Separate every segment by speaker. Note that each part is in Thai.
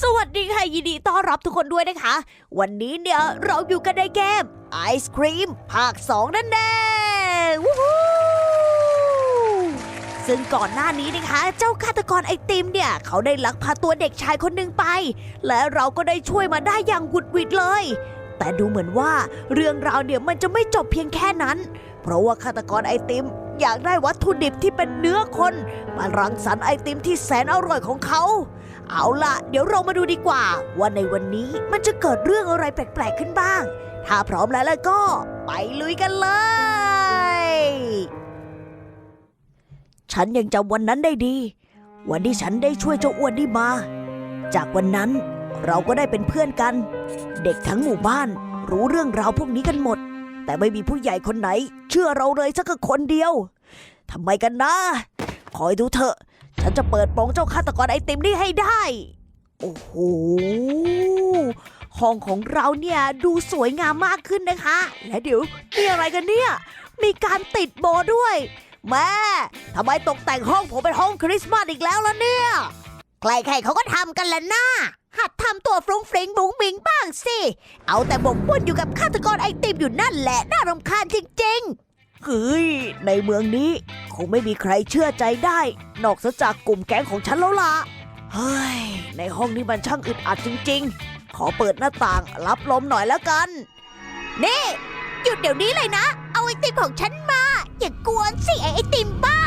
Speaker 1: สวัสดีค่ะยินดีต้อนรับทุกคนด้วยนะคะ วันนี้เนี่ย เราอยู่กันในเกมไอศครีมภาค 2 นั่นเองวู้ฮูซึ่งก่อนหน้านี้นะคะ เจ้าฆาตกรไอติมเนี่ย เขาได้ลักพาตัวเด็กชายคนหนึ่งไป และเราก็ได้ช่วยมาได้อย่างหวุดหวิดเลย แต่ดูเหมือนว่าเรื่องราวเนี่ยมันจะไม่จบเพียงแค่นั้น เพราะว่าฆาตกรไอติมอยากได้วัตถุดิบที่เป็นเนื้อคน มารังสรรค์ไอติมที่แสนอร่อยของเขา เอาล่ะ เดี๋ยวเรามาดูดีกว่าว่าในวันนี้มันจะเกิดเรื่องอะไรแปลกๆขึ้นบ้าง ถ้าพร้อมแล้วแล้วก็ ไปลุยกันเลย ฉันยังจำวันนั้นได้ดี วันที่ฉันได้ช่วยเจ้าอ้วนนี่มา จากวันนั้นเราก็ได้เป็นเพื่อนกัน เด็กทั้งหมู่บ้านรู้เรื่องราวพวกนี้กันหมด แต่ไม่มีผู้ใหญ่คนไหน เชื่อเราเลยสักคนเดียวทำไมกันนะคอยดูเถอะ ฉันจะเปิดโปงเจ้าฆาตกรไอติมนี่ให้ได้ โอ้โห ห้องของเราเนี่ยดูสวยงามมากขึ้นนะคะ และเดี๋ยวมีอะไรกันเนี่ย มีการติดโบด้วย แม่ทำไมตกแต่งห้องผมเป็นห้องคริสต์มาสอีกแล้วล่ะเนี่ย ใครๆเขาก็ทำกันละนะหัดทำตัวฟรุ้งฟริ้งบุ๋งบิงบ้างสิ เอาแต่บกบุ่นอยู่กับฆาตกรไอติมอยู่นั่นแหละ น่ารำคาญจริงๆเฮ้ยในเมืองนี้ คงไม่มีใครเชื่อใจได้ นอกจากกลุ่มแก๊งของฉันแล้วล่ะ เฮ้ย ในห้องนี้มันช่างอึดอัดจริง ๆ ขอเปิดหน้าต่างรับลมหน่อยแล้วกัน นี่หยุดเดี๋ยวนี้เลยนะ เอาไอติมของฉันมา อย่ากวนสิไอไอติมบ้า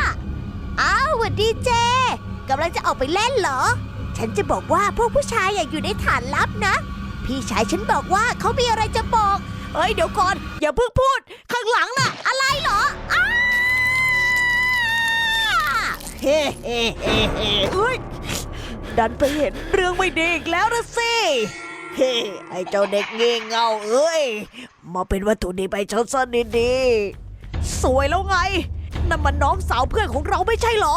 Speaker 1: อ้าววัสดีเจกำลังจะออกไปเล่นเหรอ ฉันจะบอกว่าพวกผู้ชายอย่าอยู่ในฐานลับนะ พี่ชายฉันบอกว่าเขามีอะไรจะบอกเฮ้ยเดี๋ยวก่อน อย่าเพิ่งพูด ข้างหลังน่ะ อะไรเหรออ้า อ้ยดันไปเห็นเรื่องไม่ดีอีกแล้วนะสิ เฮ้ไอ้เจ้าเด็กเงี้ยเงาเอ้ย มาเป็นวัตถุดิบไปชดซะดีๆสวยแล้วไงนั่นมันน้องสาวเพื่อนของเราไม่ใช่เหรอ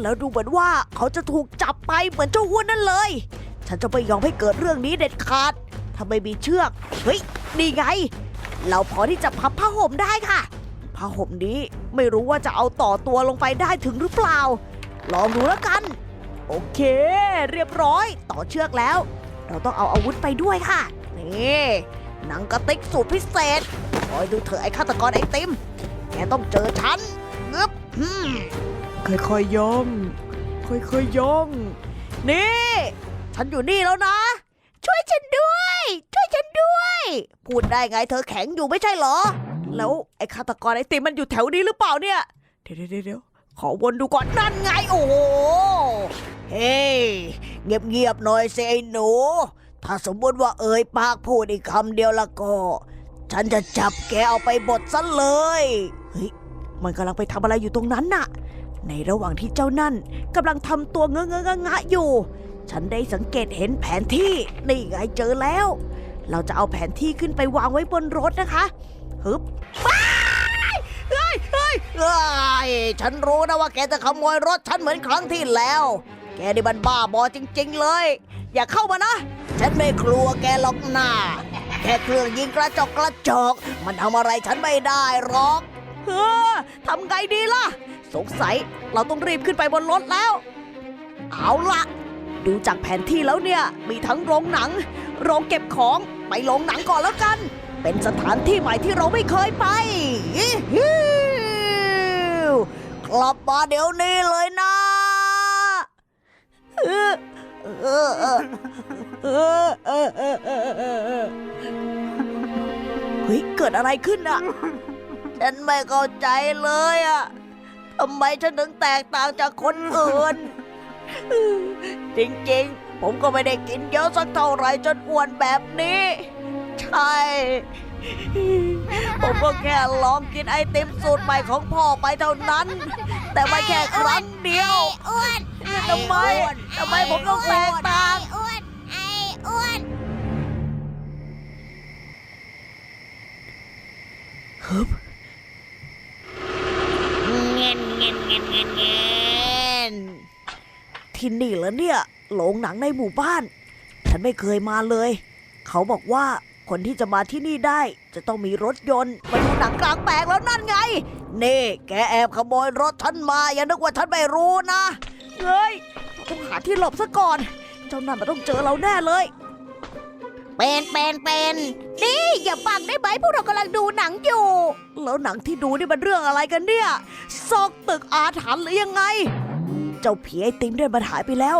Speaker 1: แล้วดูเหมือนว่าเขาจะถูกจับไปเหมือนเจ้าอ้วนนั่นเลย ฉันจะไม่ยอมให้เกิดเรื่องนี้เด็ดขาด ถ้าไม่มีเชือก เฮ้ย นี่ไง เราพอที่จะพับผ้าห่มได้ค่ะ ผ้าห่มนี้ไม่รู้ว่าจะเอาต่อตัวลงไปได้ถึงหรือเปล่า ลองดูแล้วกัน โอเค เรียบร้อย ต่อเชือกแล้ว เราต้องเอาอาวุธไปด้วยค่ะ นี่หนังกระติกสูตรพิเศษคอยดูเถอะไอ้ฆาตกรไอติม แกต้องเจอฉันงึบฮึมค่อยๆย่องค่อยๆย่อง นี่ ฉันอยู่นี่แล้วนะ ช่วยฉันด้วย ช่วยฉันด้วย พูดได้ไงเธอแข็งอยู่ไม่ใช่เหรอ แล้วไอ้ฆาตกรไอติมมันอยู่แถวนี้หรือเปล่าเนี่ย เดี๋ยวเดี๋ยวเดี๋ยวขอวนดูก่อนนั่นไงโอ้โหเฮ้ยเงียบๆหน่อยสิไอ้หนู ถ้าสมมติว่าเอ่ยปากพูดอีกคำเดียวละก็ ฉันจะจับแกเอาไปบดซะเลยเฮ้ยมันกำลังไปทำอะไรอยู่ตรงนั้นน่ะ ในระหว่างที่เจ้านั่นกำลังทำตัวเงอะเงอะงะงะอยู่ ฉันได้สังเกตเห็นแผนที่นี่ไงเจอแล้ว เราจะเอาแผนที่ขึ้นไปวางไว้บนรถนะคะ ฮึบว้ยเฮ้ยเฮ้ยเฮ้ยฉันรู้นะว่าแกจะขโมยรถฉันเหมือนครั้งที่แล้ว แกนี่มันบ้าบอจริง ๆ เลย อย่าเข้ามานะ ฉันไม่กลัวแกหรอกนะแค่เครื่องยิงกระจกกระจก มันทำอะไรฉันไม่ได้หรอกเฮ้อทำไงดีล่ะ สงสัยเราต้องรีบขึ้นไปบนรถแล้ว เอาละดูจากแผนที่แล้วเนี่ย มีทั้งโรงหนัง โรงเก็บของ ไปโรงหนังก่อนแล้วกัน เป็นสถานที่ใหม่ที่เราไม่เคยไปกลับมาเดี๋ยวนี้เลยนะเฮ้ย เกิดอะไรขึ้นอะฉันไม่เข้าใจเลยอะทำไมฉันถึงแตกต่างจากคนอื่น จริงๆ ผมก็ไม่ได้กินเยอะสักเท่าไรจนอ้วนแบบนี้ ใช่ ผมก็แค่ลองกินไอติมสูตรใหม่ของพ่อไปเท่านั้น แต่ไม่แค่ครั้งเดียว
Speaker 2: อ้วน
Speaker 1: ทำไมทำไมผมต้องแตกต่าง
Speaker 2: ไอ้อ้วนไอ้อ้วน
Speaker 1: ฮึบ
Speaker 2: เงินเงินเงินเงินเงิน
Speaker 1: ที่นี่เหรอเนี่ยโรงหนังในหมู่บ้าน ฉันไม่เคยมาเลย เขาบอกว่า คนที่จะมาที่นี่ได้จะต้องมีรถยนต์มาดูหนังกลางแปลงแล้วนั่นไง นี่ แกแอบขโมยรถฉันมาอย่านึกว่าฉันไม่รู้นะเฮ้ยต้องหาที่หลบซะก่อน เจ้านั่นมันต้องเจอเราแน่เลย
Speaker 2: เป็นเป็นเป็นนี่อย่าบังได้ไหมพวกเรากำลังดูหนังอยู่
Speaker 1: แล้วหนังที่ดูนี่มันเรื่องอะไรกันเนี่ยซอกตึกอาถรรพ์หรือยังไง เจ้าผีไอติมเนี่ยมันหายไปแล้ว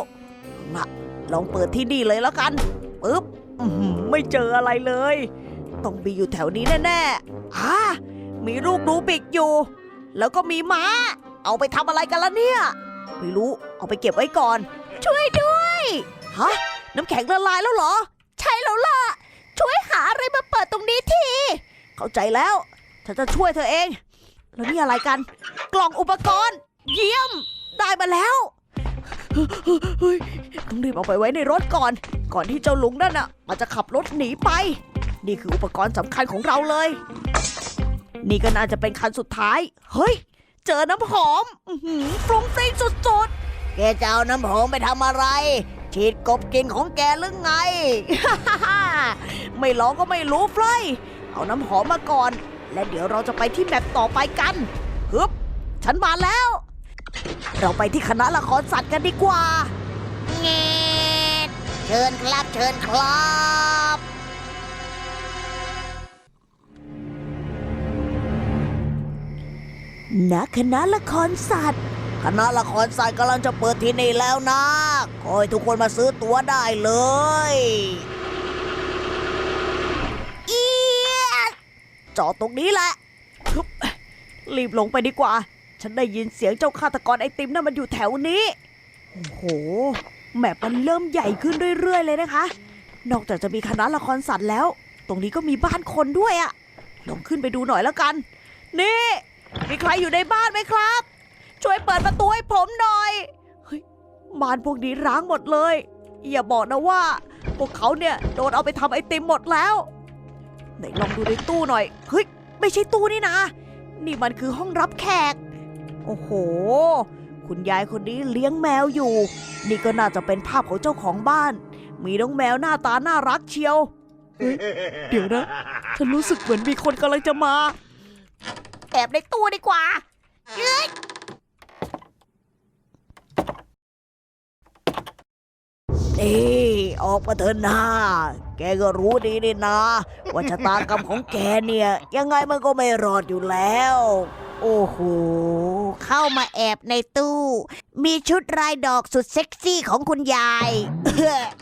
Speaker 1: ละลองเปิดที่นี่เลยแล้วกันปึ๊บอื้อหือ ไม่เจออะไรเลย ต้องมีอยู่แถวนี้แน่ๆอ่ามีลูกดูปิกอยู่ แล้วก็มีม้า เอาไปทำอะไรกันล่ะเนี่ย ไม่รู้ เอาไปเก็บไว้ก่อน ช่วยด้วย ฮะ น้ำแข็งละลายแล้วเหรอ
Speaker 2: ใช่แล้วล่ะ ช่วยหาอะไรมาเปิดตรงนี้ที
Speaker 1: เข้าใจแล้ว ฉันจะช่วยเธอเอง แล้วนี่อะไรกัน กล่องอุปกรณ์ เยี่ยม ได้มาแล้ว เฮ้ยต้องรีบเอาไปไว้ในรถก่อน ก่อนที่เจ้าลุงนั่นน่ะมันจะขับรถหนีไป นี่คืออุปกรณ์สำคัญของเราเลย นี่ก็น่าจะเป็นคันสุดท้าย เฮ้ย เจอน้ำหอมฟรุ้งฟริ้งสุดๆ แกจะเอาน้ำหอมไปทำอะไร ฉีดกบกินของแกหรือไง ไม่ลองก็ไม่รู้เฟลยเอาน้ำหอมมาก่อน และเดี๋ยวเราจะไปที่แมปต่อไปกันฮึบฉันมาแล้ว เราไปที่คณะละครสัตว์กันดีกว่า
Speaker 2: เงดเชิญครับเชิญครับ
Speaker 1: ณคณะละครสัตว์ คณะละครสัตว์กำลังจะเปิดที่นี่แล้วนะขอให้ทุกคนมาซื้อตั๋วได้เลย
Speaker 2: เอียด
Speaker 1: จอดตรงนี้แหละฮึบรีบลงไปดีกว่า ฉันได้ยินเสียงเจ้าฆาตกรไอติมนั่นมันอยู่แถวนี้ โอ้โห แมปมันเริ่มใหญ่ขึ้นเรื่อย ๆ เลยนะคะ นอกจากจะมีคณะละครสัตว์แล้ว ตรงนี้ก็มีบ้านคนด้วยอะลองขึ้นไปดูหน่อยแล้วกัน นี่ มีใครอยู่ในบ้านไหมครับ ช่วยเปิดประตูให้ผมหน่อย เฮ้ย บ้านพวกนี้ร้างหมดเลย อย่าบอกนะว่า พวกเขาเนี่ยโดนเอาไปทำไอติมหมดแล้ว ไหนลองดูในตู้หน่อย เฮ้ย ไม่ใช่ตู้นี่นะ นี่มันคือห้องรับแขก โอ้โห คุณยายคนนี้เลี้ยงแมวอยู่ นี่ก็น่าจะเป็นภาพของเจ้าของบ้าน มีน้องแมวหน้าตาน่ารักเชียวเฮ้ยเดี๋ยวนะ ฉันรู้สึกเหมือนมีคนกำลังจะมา
Speaker 2: แอบในตู้ดีกว่าเอ้ย
Speaker 1: นี่ออกมาเถอะนาแกก็รู้ดีนี่นะว่าชะตากรรมของแกเนี่ย ยังไงมันก็ไม่รอดอยู่แล้ว โอ้โห
Speaker 2: เข้ามาแอบในตู้ มีชุดลายดอกสุดเซ็กซี่ของคุณยาย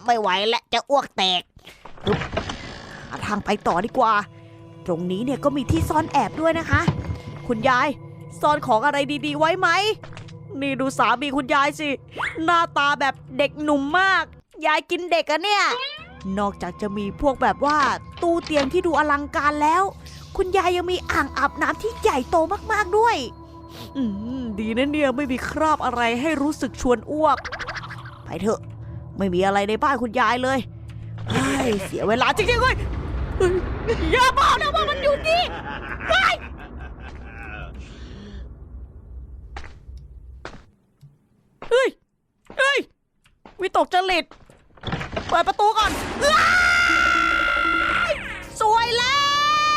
Speaker 2: ไม่ไหวและจะอ้วกแตก
Speaker 1: หาทางไปต่อดีกว่า ตรงนี้เนี่ยก็มีที่ซ่อนแอบด้วยนะคะ คุณยายซ่อนของอะไรดีๆ ไว้ไหม นี่ดูสามีคุณยายสิ หน้าตาแบบเด็กหนุ่มมาก ยายกินเด็กอะเนี่ย นอกจากจะมีพวกแบบว่าตู้เตียงที่ดูอลังการแล้ว คุณยายยังมีอ่างอาบน้ำที่ใหญ่โตมากๆด้วย ดีนะเนี่ยไม่มีคราบอะไรให้รู้สึกชวนอ้วก ไปเถอะ ไม่มีอะไรในบ้านคุณยายเลยเฮ้ยเสียเวลาจริงๆเลยเฮ้ยอย่าบอกนะว่ามันอยู่นี่ไปเฮ้ย เฮ้ย วิตกจริต เปิดประตูก่อนสวยแล้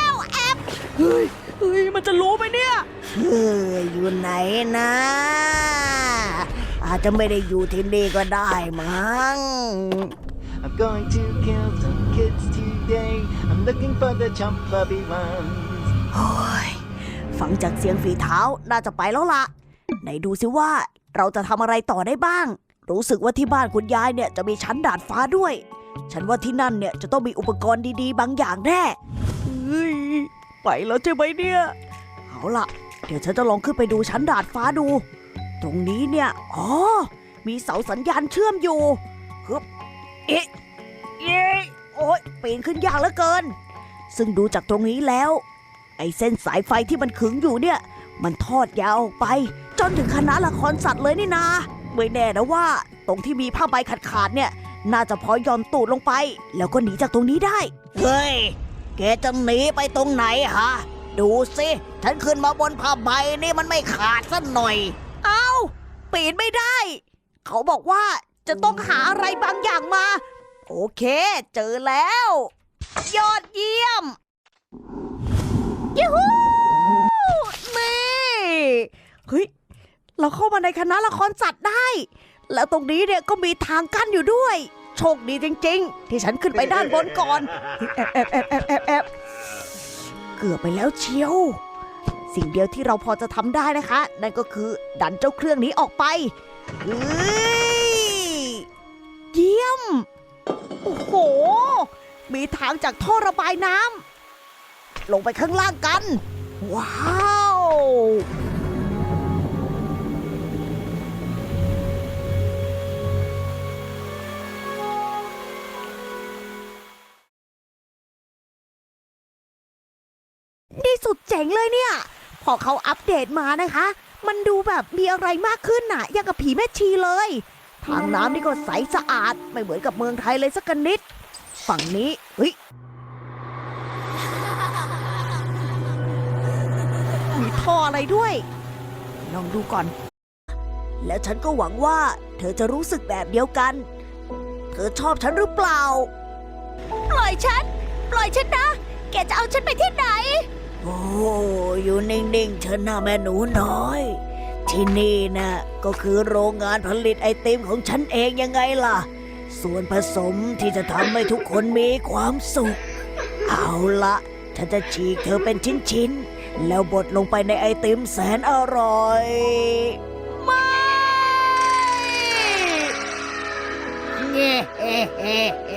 Speaker 1: วแอบเฮ้ยเฮ้ย มันจะรู้ไหมเนี่ย
Speaker 2: เฮ้ยอยู่ไหนนะ อาจจะไม่ได้อยู่ที่นี่ก็ได้มั้ง
Speaker 3: I'm going to kill some kids today. I'm looking for the chubby ones.
Speaker 1: โอ้ยฟังจากเสียงฝีเท้าน่าจะไปแล้วล่ะ ไหนดูสิว่าเราจะทำอะไรต่อได้บ้าง รู้สึกว่าที่บ้านคุณยายเนี่ยจะมีชั้นดาดฟ้าด้วย ฉันว่าที่นั่นเนี่ยจะต้องมีอุปกรณ์ดีๆ บางอย่างแน่เฮ้ยไปแล้วใช่ไหมเนี่ย เอาล่ะ เดี๋ยวฉันจะลองขึ้นไปดูชั้นดาดฟ้าดู ตรงนี้เนี่ย อ๋อ มีเสาสัญญาณเชื่อมอยู่ฮึบเอ๊ะเอ๊ะโอ๊ยปีนขึ้นยากเหลือเกิน ซึ่งดูจากตรงนี้แล้ว ไอ้เส้นสายไฟที่มันขึงอยู่เนี่ย มันทอดยาวออกไป จนถึงคณะละครสัตว์เลยนี่นาไม่แน่นะว่า ตรงที่มีผ้าใบขาดขาดๆเนี่ย น่าจะพอยอนตูดลงไป แล้วก็หนีจากตรงนี้ได้ เฮ้ย แกจะหนีไปตรงไหนฮะ ดูสิฉันขึ้นมาบนผ้าใบนี่มันไม่ขาดสักหน่อย เอ้า ปีนไม่ได้ เขาบอกว่าจะต้องหาอะไรบางอย่างมา โอเค เจอแล้ว ยอดเยี่ยมยูฮูนี่เฮ้ย เราเข้ามาในคณะละครสัตว์ได้ แล้วตรงนี้เนี่ยก็มีทางกั้นอยู่ด้วย โชคดีจริง ๆ ที่ฉันขึ้นไปด้านบนก่อนแอบแอบแอบแอบแอบแอบ เกือบไปแล้วเชียว สิ่งเดียวที่เราพอจะทำได้นะคะ นั่นก็คือดันเจ้าเครื่องนี้ออกไปเฮ้ยเยี่ยม โอ้โห มีทางจากท่อระบายน้ำลงไปข้างล่างกัน ว้าว สุดเจ๋งเลยเนี่ย พอเขาอัปเดตมานะคะ มันดูแบบมีอะไรมากขึ้นน่ะย่างกับผีแม่ชีเลย ทางน้ำนี่ก็ใสสะอาดไม่เหมือนกับเมืองไทยเลยสักกนิด ฝั่งนี้เฮ้ยมีท่ออะไรด้วย ลองดูก่อน แล้วฉันก็หวังว่า เธอจะรู้สึกแบบเดียวกัน เธอชอบฉันหรือเปล่า
Speaker 2: ปล่อยฉัน ปล่อยฉันนะ แกจะเอาฉันไปที่ไหน
Speaker 1: โอ้อยู่นิ่งๆเชิญหน้าแม่หนูน้อย ที่นี่นะก็คือโรงงานผลิตไอติมของฉันเองยังไงล่ะ ส่วนผสมที่จะทำให้ทุกคนมีความสุข เอาละฉันจะฉีกเธอเป็นชิ้นๆ แล้วบดลงไปในไอติมแสนอร่อยไม่
Speaker 2: เง่